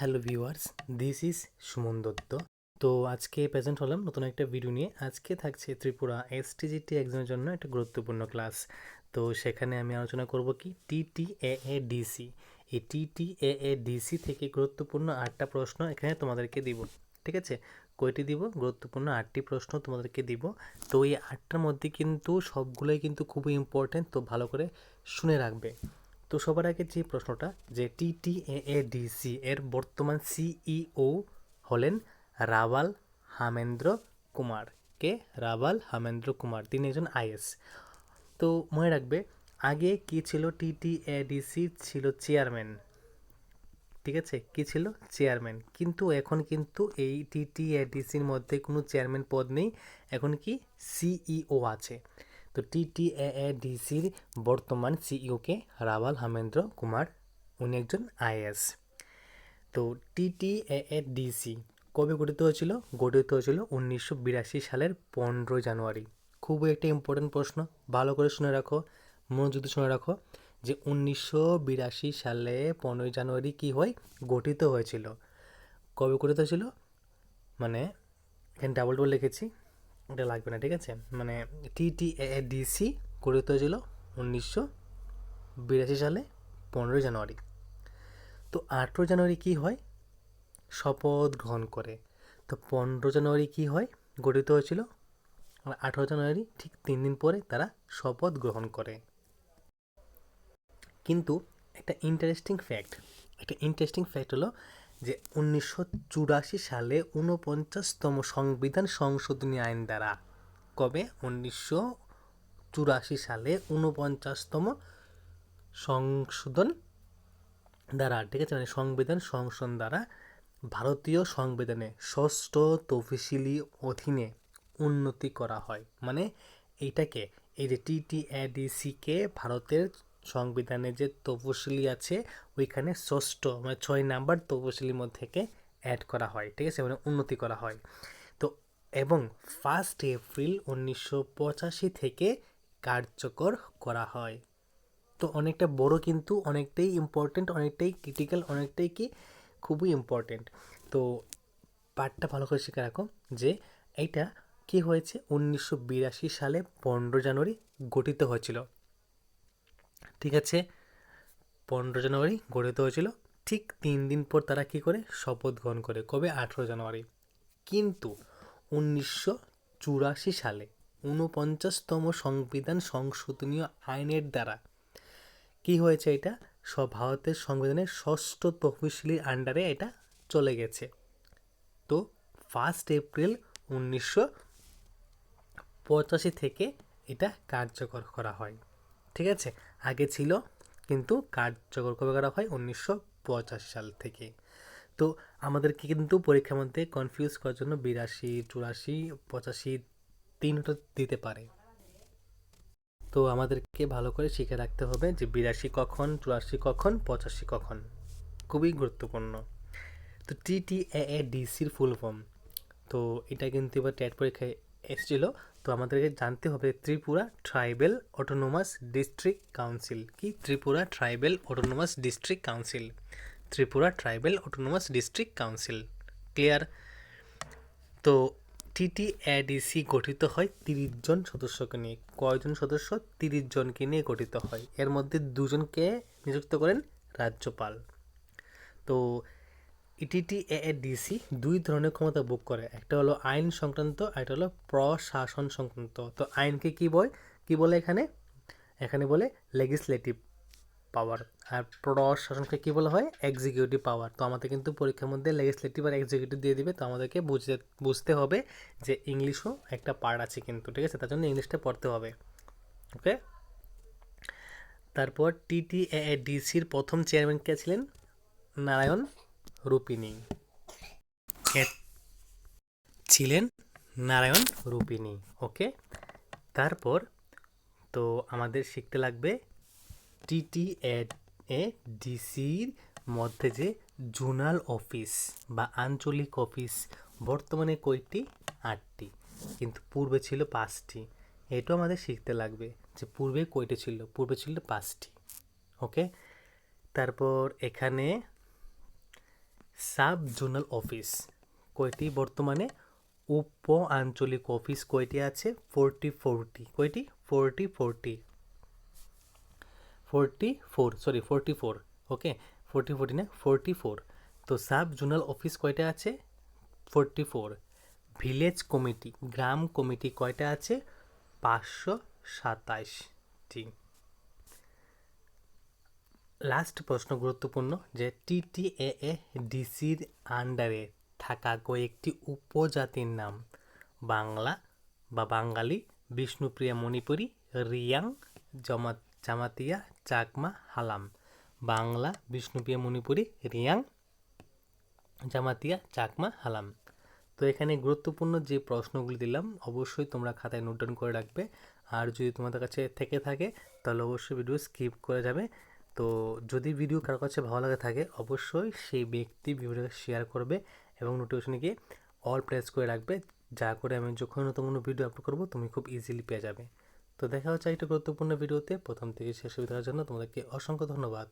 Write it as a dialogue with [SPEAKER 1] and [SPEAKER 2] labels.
[SPEAKER 1] Hello viewers, this is Suman Dutta. তো আজকে present হলাম নতুন একটা ভিডিও নিয়ে। আজকে থাকছে ত্রিপুরা এসটিজিটি এক্সামের জন্য একটা গুরুত্বপূর্ণ ক্লাস তো সেখানে আমি আলোচনা করব কি? টিটি এ এ ডিসি এই টিটি এ এ ডিসি থেকে গুরুত্বপূর্ণ আটটা প্রশ্ন এখানে তোমাদেরকে দিব। ঠিক আছে? কয়টি দিব? গুরুত্বপূর্ণ আটটি প্রশ্ন তোমাদেরকে দিব। তো এই আটটার মধ্যে কিন্তু সবগুলোই কিন্তু খুবই ইম্পর্ট্যান্ট তো ভালো করে শুনে রাখবে। তো সবার আগে যে প্রশ্নটা, যে টিটিএএডিসি এর বর্তমান সিইও হলেন রাওয়াল হামেন্দ্র কুমার। কে? রাওয়াল হামেন্দ্র কুমার, তিনি একজন আইএস তো মনে রাখবে, আগে কি ছিল টিটিএডিসি ছিল চেয়ারম্যান। ঠিক আছে? কি ছিল? চেয়ারম্যান। কিন্তু এখন কিন্তু এই টিটিএডিসির মধ্যে কোনো চেয়ারম্যান পদ নেই। এখন কি সিইও আছে। তো টিটিএডিসির বর্তমান সিইওকে রাওয়াল হামেন্দ্র কুমার, উনি একজন আইএস তো টিটিএডিসি কবে গঠিত হয়েছিল? গঠিত হয়েছিল উনিশশো বিরাশি সালের পনেরোই জানুয়ারি। খুবই একটা ইম্পর্টেন্ট প্রশ্ন। ভালো করে শুনে রাখো, মনোযোগ শুনে রাখো যে উনিশশো বিরাশি সালে পনেরোই জানুয়ারি কি হয়? গঠিত হয়েছিল। কবে গঠিত হয়েছিল? মানে এখানে ডাবল ডাবল লিখেছি। ওটা লাগবে না, ঠিক আছে? মানে টিটিএডিসি গঠিত হয়েছিল উনিশশো বিরাশি সালে পনেরোই জানুয়ারি। তো আঠেরো জানুয়ারি কি হয়? শপথ গ্রহণ করে। তো পনেরো জানুয়ারি কি হয়? গঠিত হয়েছিল। আঠেরো জানুয়ারি ঠিক তিন দিন পরে তারা শপথ গ্রহণ করে। কিন্তু একটা ইন্টারেস্টিং ফ্যাক্ট একটা ইন্টারেস্টিং ফ্যাক্ট হলো যে উনিশশো চুরাশি সালে ঊনপঞ্চাশতম সংবিধান সংশোধনী আইন দ্বারা, কবে? উনিশশো চুরাশি সালে ঊনপঞ্চাশতম সংশোধন দ্বারা, ঠিক আছে? মানে সংবিধান সংশোধন দ্বারা ভারতীয় সংবিধানে ষষ্ঠ তফসিলি অধীনে উন্নতি করা হয়। মানে এইটাকে, এই যে টিটিএডিসিকে ভারতের সংবিধানে যে তপশিলি আছে, ওইখানে ষষ্ঠ মানে ছয় নাম্বার তপশিলির মধ্যে থেকে অ্যাড করা হয়, ঠিক আছে? মানে উন্নতি করা হয়। তো, এবং ফার্স্ট এপ্রিল উনিশশো পঁচাশি থেকে কার্যকর করা হয়। তো, অনেকটা বড় কিন্তু, অনেকটাই ইম্পর্টেন্ট অনেকটাই ক্রিটিক্যাল অনেকটাই কি? খুবই ইম্পর্টেন্ট তো, পাঠটা ভালো করে শিখে রাখো যে, এইটা কি হয়েছে? উনিশশো বিরাশি সালে পনেরো জানুয়ারি গঠিত হয়েছিল। ঠিক আছে? পনেরো জানুয়ারি গঠিত হয়েছিল ঠিক তিন দিন পর তারা কি করে? শপথ গ্রহণ করে, কবে? আঠেরো জানুয়ারি। কিন্তু উনিশশো চুরাশি সালে ঊনপঞ্চাশতম সংবিধান সংশোধনীয় আইনের দ্বারা কি হয়েছে এটা? ভারতের সংবিধানের ষষ্ঠ তহসিলির আন্ডারে এটা চলে গেছে। তো ফার্স্ট এপ্রিল উনিশশো পঁচাশি থেকে এটা কার্যকর করা হয়। ঠিক আছে? আগে ছিল, কিন্তু কার্যকর কবে করা হয়? উনিশশো পঁচাশি সাল থেকে। তো আমাদেরকে কিন্তু পরীক্ষার মধ্যে কনফিউজ করার জন্য বিরাশি, চুরাশি, পঁচাশি তিনটা দিতে পারে। তো আমাদেরকে ভালো করে শিখে রাখতে হবে যে বিরাশি কখন, চুরাশি কখন, পঁচাশি কখন। খুবই গুরুত্বপূর্ণ। তো টি এ এ ডিসির ফুল ফর্ম তো এটা কিন্তু এবার ট্যাট পরীক্ষায় এসেছিল। তো আমাদেরকে জানতে হবে Tripura tribal autonomous district council. কি Tripura tribal autonomous district council? Tripura tribal autonomous district council. Clear? তো টিটি এডিসি গঠিত হয় তিরিশ জন সদস্যকে নিয়ে। কয়জন সদস্য? তিরিশ জনকে নিয়ে গঠিত হয়। এর মধ্যে দুজনকে নিযুক্ত করেন রাজ্যপাল। তো ইটিটি এডিসি দুই ধরনের ক্ষমতা ভোগ করে। একটা হলো আইন সংক্রান্ত, আর একটা হলো প্রশাসন সংক্রান্ত। তো আইনকে কি বয়? কি বলে এখানে? এখানে বলে লেজিসলেটিভ পাওয়ার আর প্রশাসনকে কী বলা হয়? এক্সিকিউটিভ পাওয়ার তো আমাদের কিন্তু পরীক্ষার মধ্যে লেজিসলেটিভ আর এক্সিকিউটিভ দিয়ে দিবে। তো আমাদেরকে বুঝতে বুঝতে হবে যে ইংলিশও একটা পার্ট আছে কিন্তু, ঠিক আছে? তার জন্য ইংলিশটা পড়তে হবে। ওকে তারপর টিটি ডিসির প্রথম চেয়ারম্যান কে ছিলেন? নারায়ণ। রূপিনী ছিলেন নারায়ণ রূপিনী ওকে? তারপর তো আমাদের শিখতে লাগবে টিটি এ ডিসির মধ্যে যে জোনাল অফিস বা আঞ্চলিক অফিস, বর্তমানে কয়টি? আটটি। কিন্তু পূর্বে ছিল পাঁচটি। এটাও আমাদের শিখতে লাগবে যে পূর্বে কয়টি ছিল? পূর্বে ছিল পাঁচটি। ওকে? তারপর এখানে সাব জোনাল অফিস। কয়টি? বর্তমানে উপ আঞ্চলিক অফিস কয়টি আছে? Forty forty. কয়টি? Forty forty. Forty four sorry forty four okay forty forty না, ফোরটি ফোর। তো সাব জোনাল অফিস কয়টা আছে? Forty four. ভিলেজ কমিটি, গ্রাম কমিটি কয়টা আছে? পাঁচশো সাতাশটি লাস্ট প্রশ্ন গুরুত্বপূর্ণ যে টিটিএ ডিসির আন্ডারে থাকা কয়েকটি উপজাতির নাম বাংলা বা বাঙালি, বিষ্ণুপ্রিয়া মণিপুরী, রিয়াং, জমা জামাতিয়া, চাকমা, হালাম। বাংলা, বিষ্ণুপ্রিয়া মণিপুরী, রিয়াং, জামাতিয়া, চাকমা, হালাম। তো এখানে গুরুত্বপূর্ণ যে প্রশ্নগুলি দিলাম, অবশ্যই তোমরা খাতায় নোট ডাউন করে রাখবে। আর যদি তোমাদের কাছে থেকে থাকে, তাহলে অবশ্যই ভিডিও স্কিপ করে যাবে। তো যদি ভিডিও কারও কাছে ভালো লাগে থাকে, অবশ্যই সেই ব্যক্তি ভিডিওটাকে শেয়ার করবে এবং নোটিফিকেশনে গিয়ে অল প্রেস করে রাখবে। যা করে আমি যখন নতুন কোনো ভিডিও আপলোড করব, তুমি খুব ইজিলি পেয়ে যাবে। তো দেখা হচ্ছে একটা গুরুত্বপূর্ণ ভিডিওতে প্রথম থেকে শেষ দেখার জন্য তোমাদেরকে অসংখ্য ধন্যবাদ।